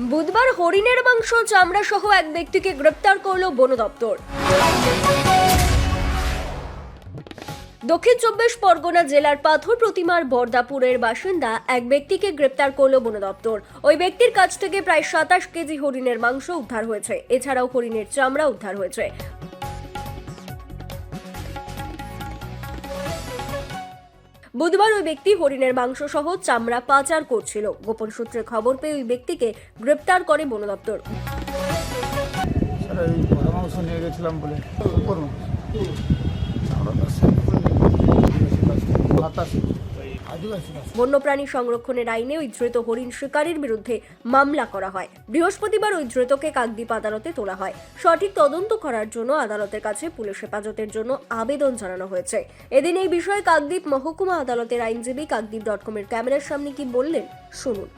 বুধবার হরিণের মাংস, চামড়া সহ এক ব্যক্তিকে গ্রেপ্তার করল বন দপ্তর। দক্ষিণ চব্বিশ পরগনা জেলার পাথর প্রতিমার বর্দাপুরের বাসিন্দা এক ব্যক্তিকে গ্রেপ্তার করল বন দপ্তর। ওই ব্যক্তির কাছ থেকে প্রায় সাতাশ কেজি হরিণের মাংস উদ্ধার হয়েছে। এছাড়াও হরিণের চামড়া উদ্ধার হয়েছে। বুধবার ওই ব্যক্তি হরিণের মাংস সহ চামড়া পাচার করছিল। গোপন সূত্রে খবর পেয়ে ওই ব্যক্তিকে গ্রেপ্তার করে বন দপ্তর। নিয়ে গেছিলাম বলে। বন্যপ্রাণী সংরক্ষণের আইনে ওই ধৃত হরিণ শিকারীর বিরুদ্ধে মামলা করা হয়। বৃহস্পতিবার ওই ধৃতকে কাকদ্বীপ আদালতে তোলা হয়। সঠিক তদন্ত করার জন্য আদালতের কাছে পুলিশ হেফাজতের জন্য আবেদন জানানো হয়েছে। এদিন এই বিষয়ে কাকদ্বীপ মহকুমা আদালতের আইনজীবী কাকদ্বীপ ডট কমের ক্যামেরার সামনে কি বললেন শুনুন।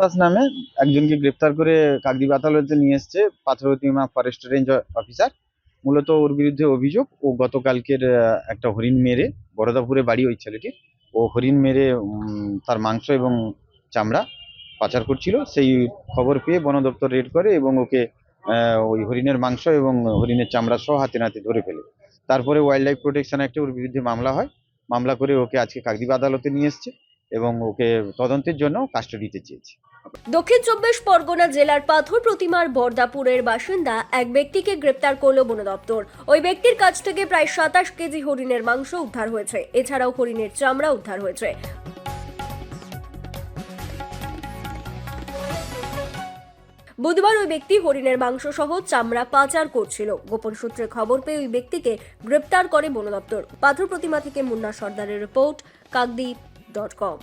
দাস নামে একজনকে গ্রেপ্তার করে কাকদ্বীপ আদালতে নিয়ে এসছে পাথরতিমা ফরেস্ট রেঞ্জ অফিসার। মূলত ওর বিরুদ্ধে অভিযোগ ও গতকালকের আহ, একটা হরিণ মেরে বরদাপুরে বাড়ি ওই ছেলেটির। ও হরিণ মেরে তার মাংস এবং চামড়া পাচার করছিল। সেই খবর পেয়ে বন দপ্তর রেড করে এবং ওকে ওই হরিণের মাংস এবং হরিণের চামড়া সহ হাতে নাতে ধরে ফেলে। তারপরে ওয়াইল্ড লাইফ প্রোটেকশন অ্যাক্টে ওর বিরুদ্ধে মামলা হয়। মামলা করে ওকে আজকে কাকদ্বীপ আদালতে নিয়ে এসছে এবং ওকে তদন্তের জন্য কাস্টডিতে চেয়েছে। দক্ষিণ চব্বিশ পরগনা জেলার পাথর প্রতিমার বর্দাপুরের বাসিন্দা এক ব্যক্তিকে গ্রেপ্তার করল বন দপ্তর। ওই ব্যক্তির কাছ থেকে প্রায় সাতাশ কেজি হরিণের মাংস উদ্ধার হয়েছে। এছাড়াও হরিণের চামড়া উদ্ধার হয়েছে। বুধবার ওই ব্যক্তি হরিণের মাংস সহ চামড়া পাচার করছিল। গোপন সূত্রে খবর পেয়ে ওই ব্যক্তিকে গ্রেপ্তার করে বন দপ্তর। পাথর প্রতিমা থেকে মুন্না সর্দারের রিপোর্ট, কাকদ্বীপ ডট কম।